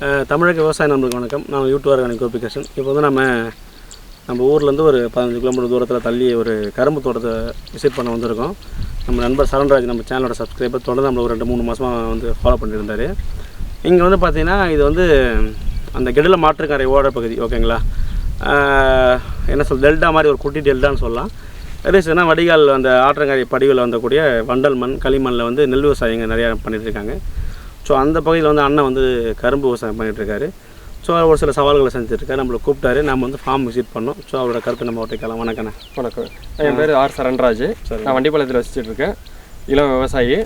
தமிழக விவசாய நண்பர்களுக்கு வணக்கம். நான் யூடியூபர் கணக்கு கோபிகிருஷ்ணன் இப்போ வந்து நம்ம நம்ம ஊர்லேருந்து ஒரு பதினஞ்சு கிலோமீட்டர் தூரத்தில் தள்ளி ஒரு கரும்பு தோட்டத்தை விசிட் பண்ண வந்திருக்கோம். நம்ம நண்பர் சரண்ராஜ் நம்ம சேனலோட சப்ஸ்கிரைபர் தொடர்ந்து நம்மளுக்கு ஒரு ரெண்டு மூணு மாதமாக வந்து ஃபாலோ பண்ணியிருந்தார் இங்கே வந்து பார்த்திங்கன்னா இது வந்து அந்த கெடில மாற்றுக்கரை ஓட பகுதி ஓகேங்களா என்ன சொல் டெல்டா மாதிரி ஒரு குட்டி டெல்டான்னு சொல்லலாம். ரீசனா வடிகால் அந்த ஆற்றங்கரை படிவில் வந்தக்கூடிய வண்டல் மண் களிமண்ணில் வந்து நெல் விவசாயிங்க நிறையா பண்ணிகிட்ருக்காங்க இருக்காங்க. ஸோ அந்த பகுதியில் வந்து அண்ணன் வந்து கரும்பு விவசாயம் பண்ணிட்டு இருக்காரு. ஸோ ஒரு சில சவால்களை செஞ்சுருக்காரு நம்மளை கூப்பிட்டாரு. நம்ம வந்து ஃபார்ம் விசிட் பண்ணோம். ஸோ அவரோட கருத்தை நம்ம கேட்கலாம். வணக்கண்ணே வணக்கம். என் பேர் ஆர் சரண்ராஜ். நான் வண்டிப்பாளையத்தில் வச்சுட்டு இருக்கேன். இளம் விவசாயி.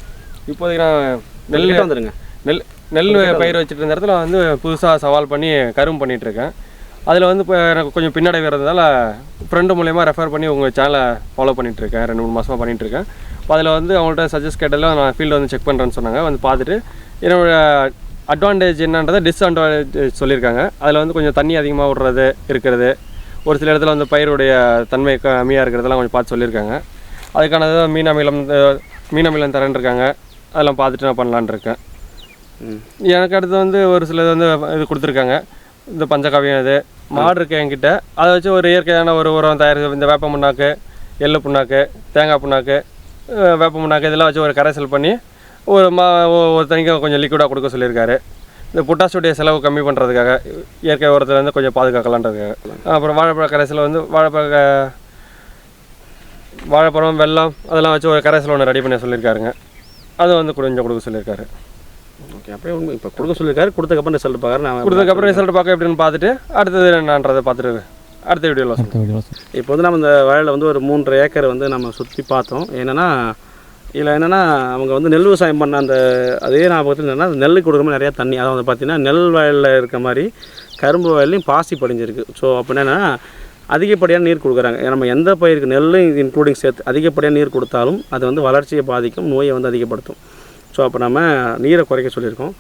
இப்போதைக்கு நான் நெல் கிட்ட வந்துருங்க. நெல் நெல் பயிர் வச்சுட்டு இருந்த இடத்துல வந்து புதுசாக சவால் பண்ணி கரும்பு பண்ணிட்டு இருக்கேன். அதில் வந்து இப்போ எனக்கு கொஞ்சம் பின்னாடி வரதுனால ஃப்ரெண்டு மூலயமா ரெஃபர் பண்ணி உங்கள் சேனலை ஃபாலோ பண்ணிட்டு இருக்கேன். ரெண்டு மூணு மாதமாக பண்ணிட்டு இருக்கேன். இப்போ அதில் வந்து அவங்கள்ட்ட சஜஸ்ட் கேட்டதில் நான் ஃபீல்டு வந்து செக் பண்ணுறேன்னு சொன்னாங்க. வந்து பார்த்துட்டு என்னோட அட்வான்டேஜ் என்னன்றதை டிஸ்அட்வான்டேஜ் சொல்லியிருக்காங்க. அதில் வந்து கொஞ்சம் தண்ணி அதிகமாக விடுறது இருக்கிறது ஒரு சில இடத்துல வந்து பயிருடைய தன்மை கம்மியாக இருக்கிறதெல்லாம் கொஞ்சம் பார்த்து சொல்லியிருக்காங்க. அதுக்கானது மீன் அமிலம் மீன் அமிலம் தரேன் இருக்காங்க. அதெல்லாம் பார்த்துட்டு நான் பண்ணலான்னு இருக்கேன். ம். எனக்கு அடுத்து வந்து ஒரு சிலது வந்து இது கொடுத்துருக்காங்க. இந்த பஞ்சகாவியம் இது. மாடு இருக்கு என்கிட்ட. அதை வச்சு ஒரு இயற்கையான ஒரு உரம் தயாரித்து இந்த வேப்ப புண்ணாக்கு எள்ளு புண்ணாக்கு தேங்காய் புண்ணாக்கு வேப்ப புண்ணாக்கு இதெல்லாம் வச்சு ஒரு கரைசல் பண்ணி ஒரு மா ஒ- ஒரு தனிக்கு கொஞ்சம் லிக்விடாக கொடுக்க சொல்லியிருக்காரு. இந்த பொட்டாசுடைய செலவு கம்மி பண்ணுறதுக்காக இயற்கை உரத்துல இருந்து கொஞ்சம் பாதுகாக்கலான்றதுக்காக. அப்புறம் வாழைப்பழ கரைசல் வந்து வாழைப்பழ வாழைப்பழம் வெல்லம் அதெல்லாம் வச்சு ஒரு கரைசல் ஒன்று ரெடி பண்ண சொல்லியிருக்காருங்க. அது வந்து கொஞ்சம் கொடுக்க சொல்லியிருக்காரு. ஓகே அப்படியே உண்மை இப்போ கொடுக்க சொல்லியிருக்காரு கொடுத்தக்கப்புறம் ரிசல்ட் பார்க்குறேன் நான் கொடுத்ததுக்கப்புறம் ரிசல்ட் பார்க்க எப்படின்னு பார்த்துட்டு அடுத்தது என்னன்றதை பார்த்துட்டு அடுத்த வீடியோவில் சொல்லுங்கள் இப்போ வந்து நம்ம இந்த வயலில் வந்து ஒரு மூன்றரை ஏக்கர் வந்து நம்ம சுற்றி பார்த்தோம். என்னென்னா இதில் என்னென்னா அவங்க வந்து நெல் விவசாயம் பண்ண அந்த அதே ஞாபகத்தில் என்னென்னா நெல்லுக்கு கொடுக்குற மாதிரி நிறையா தண்ணி அதாவது வந்து பார்த்திங்கன்னா நெல் வயலில் இருக்க மாதிரி கரும்பு வயல்லையும் பாசி படிஞ்சிருக்கு. ஸோ அப்போ என்னென்னா அதிகப்படியான நீர் கொடுக்குறாங்க. நம்ம எந்த பயிருக்கு நெல் இன்க்ளூடிங் சேர்த்து அதிகப்படியான நீர் கொடுத்தாலும் அது வந்து வளர்ச்சியை பாதிக்கும் நோயை வந்து அதிகப்படுத்தும். ஸோ அப்போ நம்ம நீரை குறைக்க சொல்லியிருக்கோம்.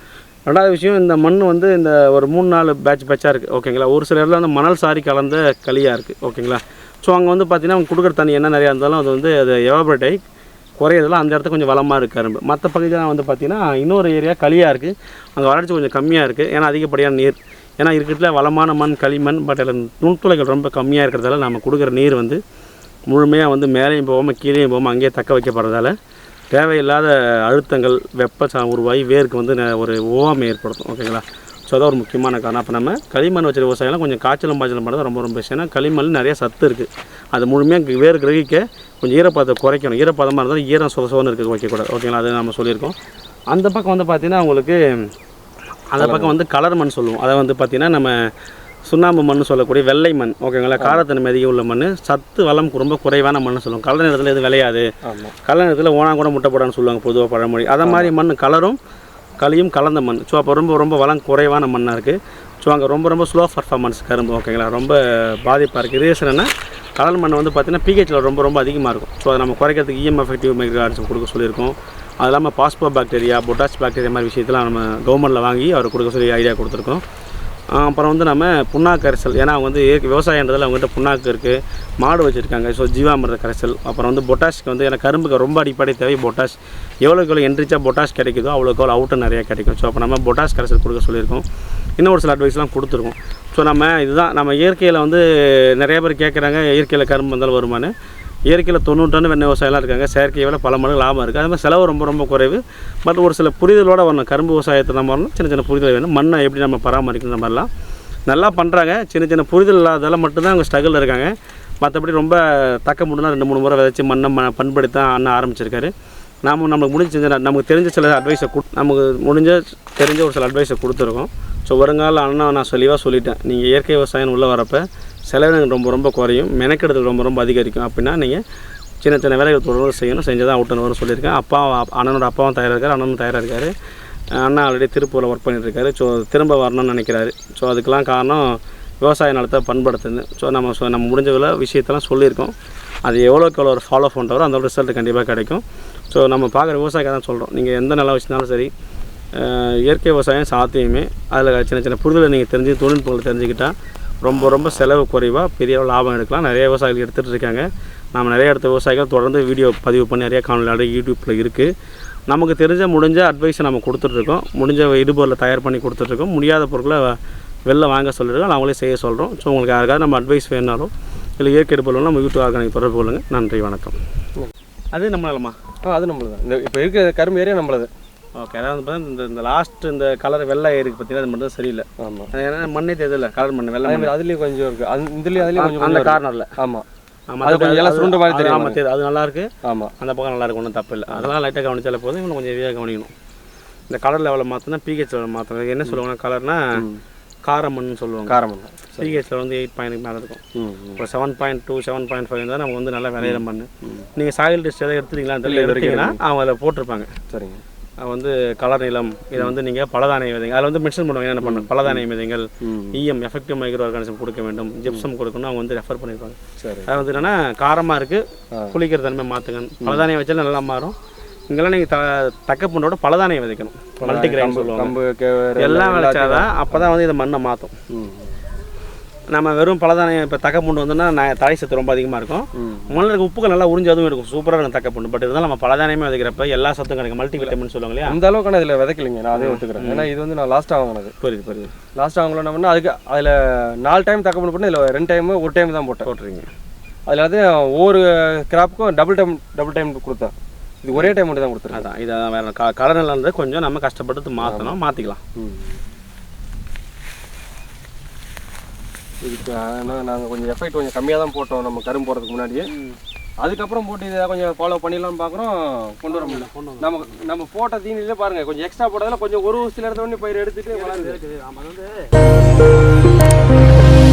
ரெண்டாவது விஷயம் இந்த மண் வந்து இந்த ஒரு மூணு நாலு பேட்ச் பேட்சாக இருக்குது ஓகேங்களா ஒரு சில இடத்துல அந்த மணல் சாரி கலந்த களியாக இருக்குது ஓகேங்களா ஸோ அங்கே வந்து பார்த்தீங்கன்னா அவங்க கொடுக்குற தண்ணி என்ன நிறையா இருந்தாலும் அது வந்து அது எவாபரேட் ஆகி குறையிறதுலாம் அந்த இடத்துல கொஞ்சம் வளமாக இருக்குது கரும்பு. மற்ற பகுதியெல்லாம் வந்து பார்த்திங்கன்னா இன்னொரு ஏரியா களியாக இருக்குது அங்கே வளர்ச்சி கொஞ்சம் கம்மியாக இருக்குது ஏன்னா அதிகப்படியான நீர். ஏன்னா இருக்கிறதுல வளமான மண் களிமண் பட் அதில் நுண்துளைகள் ரொம்ப கம்மியாக இருக்கிறதால நம்ம கொடுக்குற நீர் வந்து முழுமையாக வந்து மேலேயும் போகாமல் கீழேயும் போகாமல் அங்கேயே தக்க வைக்கப்படுறதால தேவையில்லாத அழுத்தங்கள் வெப்ப உருவாகி வேருக்கு வந்து ந- ஒரு ஓவாமை ஏற்படுத்தும். ஓகேங்களா ஸோ அதான் ஒரு முக்கியமான காரணம். அப்போ நம்ம களிமண் வச்ச விவசாயம்லாம் கொஞ்சம் காய்ச்சலும் பாய்ச்சலும் பண்ணுறது ரொம்ப ரொம்ப விஷயம். ஏன்னா களிமண் நிறைய சத்து இருக்குது அது முழுமையாக வேர் கிரகிக்க கொஞ்சம் ஈரப்பதத்தை குறைக்கணும். ஈரப்பதமாக இருந்தாலும் ஈரம் சொத இருக்குது இருக்க வைக்கக்கூடாது ஓகேங்களா அது நம்ம சொல்லியிருக்கோம். அந்த பக்கம் வந்து பார்த்திங்கன்னா உங்களுக்கு அந்த பக்கம் வந்து கலர் மண் சொல்லுவோம். அதை வந்து பார்த்திங்கன்னா நம்ம சுண்ணாம்பு மண் சொல்லக்கூடிய வெள்ளை மண் ஓகேங்களா? காரத்தன்மை அதிகம் உள்ள மண் சத்து வளம் ரொம்ப குறைவான மண் சொல்லுவோம் கலர் நேரத்தில் எது விளையாது. கலர் நேரத்தில் ஓனா கூட முட்டை போடான்னு சொல்லுவாங்க பொதுவாக பழமொழி. அதை மாதிரி மண் கலரும் களியும் கலந்த மண். ஸோ அப்போ ரொம்ப ரொம்ப வளம் குறைவான மண்ணாக இருக்குது ஸோ அங்கே ரொம்ப ரொம்ப ஸ்லோ பர்ஃபார்மன்ஸ் கரும்பு ஓகேங்களா? ரொம்ப பாதிப்பாக இருக்குது ரீசன் என்ன? கலர் மண் வந்து பார்த்திங்கன்னா பிஹெச்சில் ரொம்ப ரொம்ப அதிகமாக இருக்கும். ஸோ அதை நம்ம குறைக்கிறதுக்கு இஎம் எஃபெக்டிவ் மெக்ராட்ஸ் கொடுக்க சொல்லியிருக்கோம். அது இல்லாமல் பாஸ்போ பாக்டீரியா பொட்டாஸ் பாக்டீரியா மாதிரி விஷயத்தெல்லாம் நம்ம கவர்மெண்ட்டில் வாங்கி அவர் கொடுக்க சொல்லி ஐடியா கொடுத்துருக்கோம். அப்புறம் வந்து நம்ம புண்ணாக்கு கரைசல் ஏன்னா அவங்க வந்து இயற்கை விவசாயன்றதில் அவங்ககிட்ட புண்ணாக்கு இருக்குது மாடு வச்சுருக்காங்க. ஸோ ஜீவாமிரத கரைசல். அப்புறம் வந்து பொட்டாஷ்க்கு வந்து எனக்கு கரும்புக்கு ரொம்ப அடிப்படை தேவை பொட்டாஷ். எவ்வளோக்கு எவ்வளோ என்ரிச்சாக பொட்டாஷ் கிடைக்குதோ அவ்வளோக்கு அவ்வளோ அவுட்டர் நிறையா கிடைக்கும். ஸோ அப்போ நம்ம பொட்டாஷ் கரைசல் கொடுக்க சொல்லியிருக்கோம். இன்னும் ஒரு சில அட்வைஸ்லாம் கொடுத்துருக்கோம். ஸோ நம்ம இதுதான் நம்ம இயற்கையில் வந்து நிறைய பேர் கேட்குறாங்க இயற்கையில் கரும்பு வந்தாலும் வருமானு இயற்கையில் தொண்ணூறு டன் வெண்ணெய் விவசாயம்லாம் இருக்காங்க. செயற்கையை விட பல மடங்கு லாபம் இருக்குது அது மாதிரி செலவு ரொம்ப ரொம்ப குறைவு. பட் ஒரு சில புரிதலோடு வரணும். கரும்பு விவசாயத்தை நம்ம வரணும். சின்ன சின்ன புரிதல் வேணும். மண்ணை எப்படி நம்ம பராமரிக்கணும் மாதிரிலாம் நல்லா பண்ணுறாங்க சின்ன சின்ன புரிதல் இல்லாததால மட்டும்தான் அவங்க ஸ்ட்ரகிளில் இருக்காங்க. மற்றபடி ரொம்ப தக்க முடிந்தால் ரெண்டு மூணு முறை விதைச்சி மண்ணை ம பண்படுத்தி தான் அண்ணன் ஆரம்பிச்சிருக்காரு. நாம் நமக்கு முடிஞ்ச நமக்கு தெரிஞ்ச சில அட்வைஸை கொடு நமக்கு முடிஞ்ச தெரிஞ்ச ஒரு சில அட்வைஸை கொடுத்துருக்கோம். ஸோ வருங்கால அண்ணா நான் சொல்லிவாக சொல்லிட்டேன். நீங்கள் இயற்கை விவசாயம் உள்ளே வரப்போ செலவினங்கள் ரொம்ப ரொம்ப குறையும். மெனக்கெடுதல் ரொம்ப ரொம்ப அதிகரிக்கும் அப்படின்னா நீங்கள் சின்ன சின்ன வேலைகள் தொடர்ந்து செய்யணும். செஞ்சு தான் அவுட்டன் வரும் சொல்லியிருக்கேன். அப்பா அண்ணனோட அப்பாவும் தயாராக இருக்கார் அண்ணனும் தயாராக இருக்கார். அண்ணா ஆல்ரெடி திருப்பூரில் ஒர்க் பண்ணிட்டுருக்காரு ஸோ திரும்ப வரணும்னு நினைக்கிறாரு. ஸோ அதுக்கெலாம் காரணம் விவசாய நிலத்தை பண்படுத்துது ஸோ நம்ம ஸோ நம்ம முடிஞ்ச வில விஷயத்தெல்லாம் சொல்லியிருக்கோம். அது எவ்வளோக்கு எவ்வளோ ஒரு ஃபாலோ பண்ணுறவரோ அந்த ரிசல்ட் கண்டிப்பாக கிடைக்கும். ஸோ நம்ம பார்க்குற விவசாயிக்காக தான் சொல்கிறோம் நீங்கள் எந்த நிலம் வச்சுருந்தாலும் சரி இயற்கை விவசாயம் சாத்தியமே. அதில் சின்ன சின்ன புரிதலை நீங்கள் தெரிஞ்சு தொழில்நுட்பங்களை தெரிஞ்சுக்கிட்டால் ரொம்ப ரொம்ப செலவு குறைவாக பெரிய லாபம் எடுக்கலாம். நிறைய விவசாயிகள் எடுத்துகிட்டு இருக்காங்க. நாம் நிறைய இடத்த விவசாயிகள் தொடர்ந்து வீடியோ பதிவு பண்ணி நிறைய காணொலி யூடியூப்பில் இருக்குது நமக்கு தெரிஞ்ச முடிஞ்ச அட்வைஸை நம்ம கொடுத்துட்ருக்கோம் முடிஞ்ச இடுபொருளை தயார் பண்ணி கொடுத்துட்ருக்கோம் முடியாத பொருட்களை வெளில வாங்க சொல்லியிருக்கோம் அவங்களே செய்ய சொல்கிறோம் ஸோ உங்களுக்கு யாருக்காவது நம்ம அட்வைஸ் வேணாலும் இல்லை இயற்கை இடுபொருளும் நம்ம யூடியூப் ஆர்கானிக் தொடர்பு கொள்ளுங்கள் நன்றி வணக்கம். அது நம்ம நிலமா ஆ அது நம்மளது இந்த இப்போ இருக்கிற கரும்பு ஏரியா நம்மளது. ஓகே அதாவது பார்த்தீங்கன்னா இந்த இந்த லாஸ்ட் இந்த கலர் வெள்ளை இருக்குது பார்த்தீங்கன்னா அது மட்டும் சரியில்லை. ஆமாம் அது ஏன்னா மண்ணே தெரியல கலர் மண் வெள்ளை அதே மண் அதுலேயும் கொஞ்சம் இருக்குது அந்த இதுலேயும் அதுலேயும் கொஞ்சம் அந்த கார்னரில் ஆமாம் ஆமாம் அது கொஞ்சம் எல்லாம் சுருண்ட மாதிரி தெரியும். ஆமாம் தெரியும் அது நல்லா இருக்கு. ஆமாம் அந்த பக்கம் நல்லா இருக்கும் ஒன்றும் தப்பு இல்லை. அதெல்லாம் லைட்டாக கவனிச்சாலே போதும். இன்னும் கொஞ்சம் ஹெவியாக கவனிக்கணும். இந்த கலர் லெவலில் மாற்றினா பிஹெச் லெவலில் மாற்றணும் என்ன சொல்லுவாங்கன்னா கலர்னா காரமன்னு சொல்லுவாங்க. காரம் தான் பிஹெச் வந்து எயிட் பாயிண்ட் மேலே இருக்கும். இப்போ seven point two seven point five தான் நம்ம வந்து நல்லா விளையிற மண் நீங்கள் சாயில் டெஸ்ட் எதாவது எடுத்துட்டீங்களா தெரியல. எடுத்தீங்கன்னா அவங்க அதில் போட்டிருப்பாங்க. சரிங்க. அது வந்து கலர் நிலம் இதை வந்து நீங்கள் பலதானிய விதைங்க அதில் வந்து மென்ஷன் பண்ணுவாங்க என்ன பண்ணணும் பலதானிய விதைகள் இஎம் எஃபெக்டிவ் மைக்ரோ ஆர்கானிசம் கொடுக்க வேண்டும் ஜிப்சம் கொடுக்கணும் அவங்க வந்து ரெஃபர் பண்ணியிருப்பாங்க அது வந்து என்னன்னா காரமாக. இருக்குது புளிக்கிற தன்மை மாற்றுங்க பலதானியம் வச்சாலும் நல்லா மாறும். இங்கெல்லாம் நீங்கள் த தக்க பண்ணோட பலதானியம் விதைக்கணும் மல்டி கிரைன் சொல்லுவாங்க. எல்லாம் விளைச்சாதான் அப்போ தான். வந்து இதை மண்ணை மாற்றும் நம்ம வெறும் பலதானியம் இப்போ தக்க பூண்டு வந்தோம்னா நான் தலை சத்து ரொம்ப அதிகமாக இருக்கும். மண்ணில் உப்புகள் நல்லா உறிஞ்சு அதுவும் இருக்கும். சூப்பராக இருக்கும் தக்க பூண்டு பட் இருந்தாலும் நம்ம பலதானியமே விதைக்கிறப்ப எல்லா சத்தும் கிடைக்கும். மல்டி விட்டமின் சொல்லுவாங்க இல்லையா? அந்த அளவுக்கு நான் இதில் விதைக்கலைங்க. நான் அதே ஒத்துக்கிறேன். ஏன்னா இது வந்து நான் லாஸ்ட்டாக வாங்கினது. புரியுது புரியுது. லாஸ்ட்டாக வாங்கலாம் என்ன பண்ணா அதுக்கு அதில் நாலு டைம் தக்க பண்ண இதில் ரெண்டு டைம் ஒரு டைம் தான் போட்டேன். போட்டுருங்க அதில் வந்து ஒவ்வொரு கிராப்புக்கும் டபுள் டைம் டபுள் டைம் கொடுத்தேன். இது ஒரே டைம் மட்டும் தான் கொடுத்துருக்கேன். அதான் இதை வேற க கலர் இருந்து கொஞ்சம் நம்ம கஷ்டப்பட்டு மாற்றணும் மாற்றிக்கலாம் இதுக்கு நாங்கள் கொஞ்சம் எஃபெக்ட் கொஞ்சம் கம்மியாக தான் போட்டோம் நம்ம கரும்பு போடுறதுக்கு முன்னாடியே. அதுக்கப்புறம் போட்டு இதை கொஞ்சம் ஃபாலோ பண்ணிடலாம்னு பார்க்குறோம் கொண்டு வர முடியல. நம்ம நம்ம போட்ட தீனிலே பாருங்க கொஞ்சம் எக்ஸ்ட்ரா போட்டதில் கொஞ்சம் ஒரு சில இடத்துல பயிர் எடுத்துட்டு வளருது ஆமாம் வந்து